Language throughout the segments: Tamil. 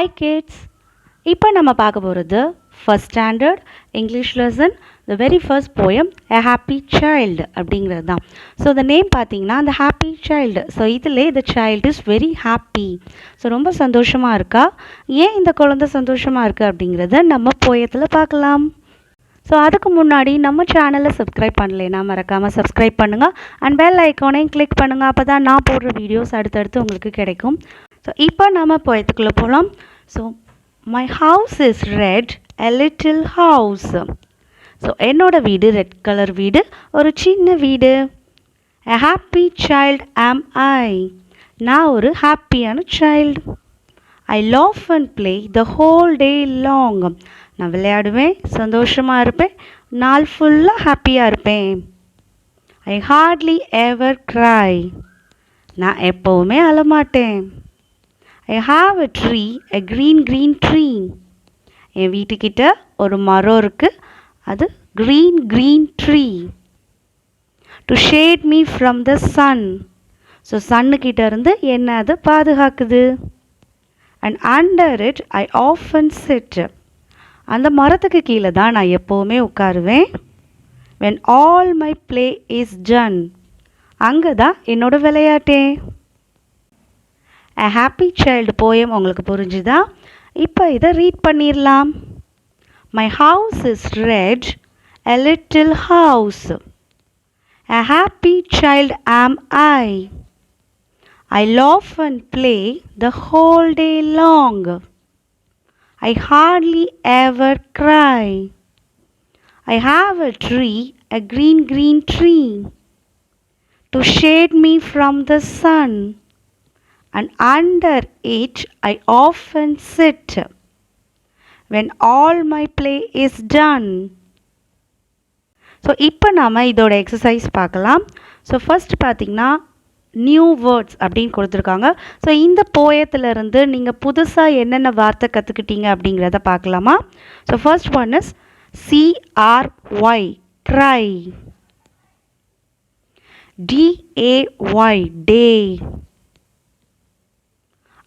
ஹாய் கிட்ஸ் இப்போ நம்ம பார்க்க போகிறது first standard English lesson the very first poem a happy child அப்படிங்கிறது தான் ஸோ த நேம் பார்த்தீங்கன்னா அந்த ஹாப்பி சைல்டு ஸோ இதில் the child is very happy so ரொம்ப சந்தோஷமாக இருக்கா? ஏன் இந்த குழந்தை சந்தோஷமாக இருக்குது அப்படிங்கிறத நம்ம போயத்தில் பார்க்கலாம். ஸோ அதுக்கு முன்னாடி நம்ம சேனலை சப்ஸ்கிரைப் பண்ணலைன்னா மறக்காமல் சப்ஸ்கிரைப் பண்ணுங்கள் அண்ட் பெல் ஐக்கானையும் கிளிக் பண்ணுங்கள் அப்போ தான் நான் போடுற வீடியோஸ் அடுத்தடுத்து உங்களுக்கு கிடைக்கும். ஸோ இப்போ நம்ம போயத்துக்குள்ளே போகலாம் so my house is red a little house so என்னோட வீடு ரெட் கலர் வீடு ஒரு சின்ன வீடு. எ ஹாப்பி சைல்ட் ஆம் ஐ நான் ஒரு ஹாப்பியான child I laugh and play the whole day long நான் விளையாடுவேன் சந்தோஷமாக இருப்பேன் நாள் ஃபுல்லாக ஹாப்பியாக இருப்பேன். ஐ ஹார்ட்லி எவர் க்ரை நான் எப்போவுமே அழமாட்டேன். I have a tree a green green tree என் வீட்டுக்கிட்ட ஒரு மரம் இருக்குது அது green green tree to shade me from the sun so சன்னுக்கிட்ட இருந்து என்ன அது பாதுகாக்குது? And under it I often sit அந்த மரத்துக்கு கீழே தான் நான் எப்போவுமே உட்காருவேன். When all my play is done அங்கே தான் என்னோட விளையாட்டே. அ ஹாப்பி சைல்டு போயம் உங்களுக்கு புரிஞ்சுதா? இப்போ இதை ரீட் பண்ணிடலாம் my house is red a little house a happy child am I I laugh and play the whole day long I hardly ever cry. I have a tree, a green, green tree, to shade me from the sun, and under it I often sit. When all my play is done. So இப்போ நாம் இதோட எக்ஸசைஸ் பார்க்கலாம். ஸோ ஃபஸ்ட் பார்த்திங்கன்னா நியூ வேர்ட்ஸ் அப்படின்னு கொடுத்துருக்காங்க. ஸோ இந்த போயத்திலிருந்து நீங்கள் புதுசாக என்னென்ன வார்த்தை கற்றுக்கிட்டீங்க அப்படிங்கிறத பார்க்கலாமா? So first one is C R Y cry D A Y day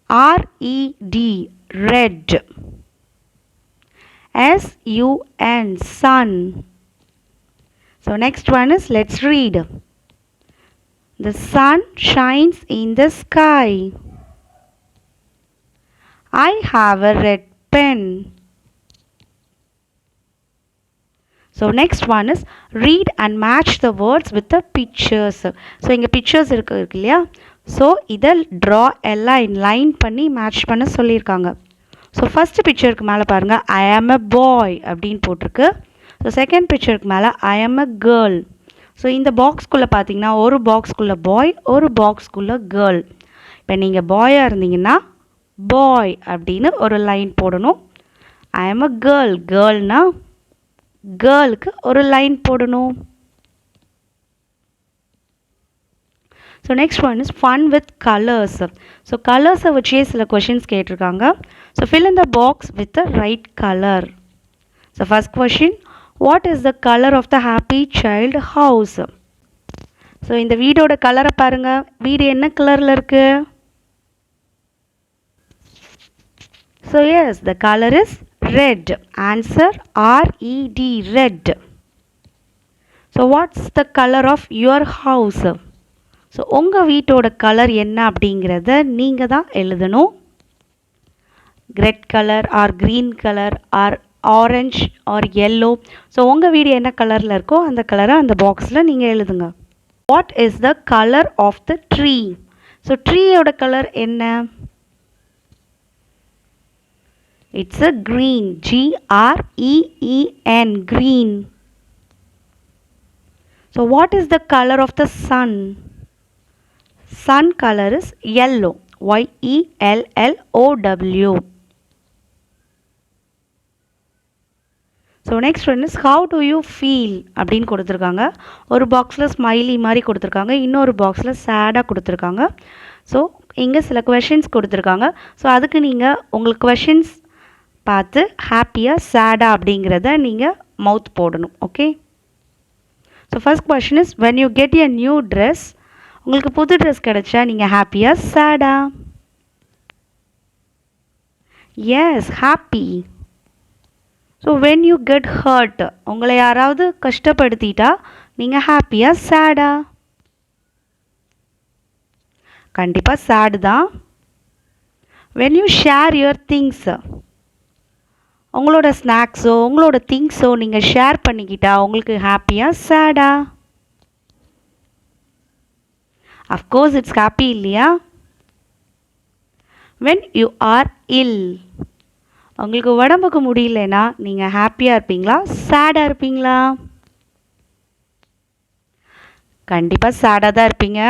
R E D red S U N sun so next one is let's read The sun shines in the sky. I have a red pen. So next one is read and match the words with the pictures. So இங்கே pictures இருக்கு இருக்கு இல்லையா so இதை ட்ரா எல்லாம் இன் லைன் பண்ணி மேட்ச் பண்ண சொல்லியிருக்காங்க. ஸோ ஃபஸ்ட்டு பிக்சருக்கு மேலே பாருங்கள் ஐ ஆம் எ பாய் அப்படின்னு போட்டிருக்கு. ஸோ செகண்ட் பிக்சருக்கு மேலே ஐ ஆம் எ கேர்ள் ஸோ இந்த பாக்ஸ்குள்ளே பார்த்தீங்கன்னா ஒரு பாக்ஸ்குள்ளே பாய் ஒரு பாக்ஸ்குள்ளே கேர்ள் இப்போ நீங்கள் பாயாக இருந்தீங்கன்னா பாய் அப்படின்னு ஒரு லைன் போடணும். ஐ ஆம் அ கேர்ள் கேர்ள்னா கேர்ளுக்கு ஒரு லைன் போடணும். So next one is fun with colours so கலர்ஸை வச்சே சில கொஷின்ஸ் கேட்டிருக்காங்க. So fill in the box with the right colour so first question what is the colour of the happy child house so இந்த வீடோட கலரை பாருங்கள் வீடு என்ன கலரில் இருக்குது so yes the colour is red answer R E D red so what's the colour of your house so உங்கள் வீட்டோட கலர் என்ன அப்படிங்கிறத நீங்கள் தான் எழுதணும். Red colour or green colour or orange or yellow so உங்கள் வீடு என்ன கலரில் இருக்கோ அந்த கலரை அந்த பாக்ஸில் நீங்கள் எழுதுங்க. What is the colour of the tree so ட்ரீயோட colour என்ன? It's a green G R E E N green so what is the colour of the sun sun colour is yellow Y E L L O W so next one is how do you feel அப்படின்னு கொடுத்துருக்காங்க. ஒரு பாக்ஸில் ஸ்மைலி மாதிரி கொடுத்துருக்காங்க. இன்னொரு பாக்ஸில் சேடாக கொடுத்துருக்காங்க. ஸோ இங்கே சில கொஷின்ஸ் கொடுத்துருக்காங்க. ஸோ அதுக்கு நீங்கள் உங்களுக்கு கொஷின்ஸ் பார்த்து ஹாப்பியாக சேடாக அப்படிங்கிறத நீங்கள் மவுத் போடணும். Okay so first question is when you get a new dress உங்களுக்கு புது ட்ரெஸ் கிடச்சா நீங்கள் ஹாப்பியாக சேடா yes happy so when you get hurt உங்களை யாராவது கஷ்டப்படுத்திட்டா நீங்கள் ஹாப்பியா சேடா கண்டிப்பாக சேடு தான். When you share your things உங்களோட ஸ்நாக்ஸோ உங்களோட திங்ஸோ நீங்கள் ஷேர் பண்ணிக்கிட்டா உங்களுக்கு ஹாப்பியா சேடா அஃப்கோர்ஸ் இட்ஸ் ஹாப்பி இல்லையா? வென் யூ ஆர் இல் உங்களுக்கு உடம்புக்கு முடியலனா நீங்கள் ஹாப்பியாக இருப்பீங்களா? சேடாக இருப்பீங்களா? கண்டிப்பாக சேடாக தான் இருப்பீங்க.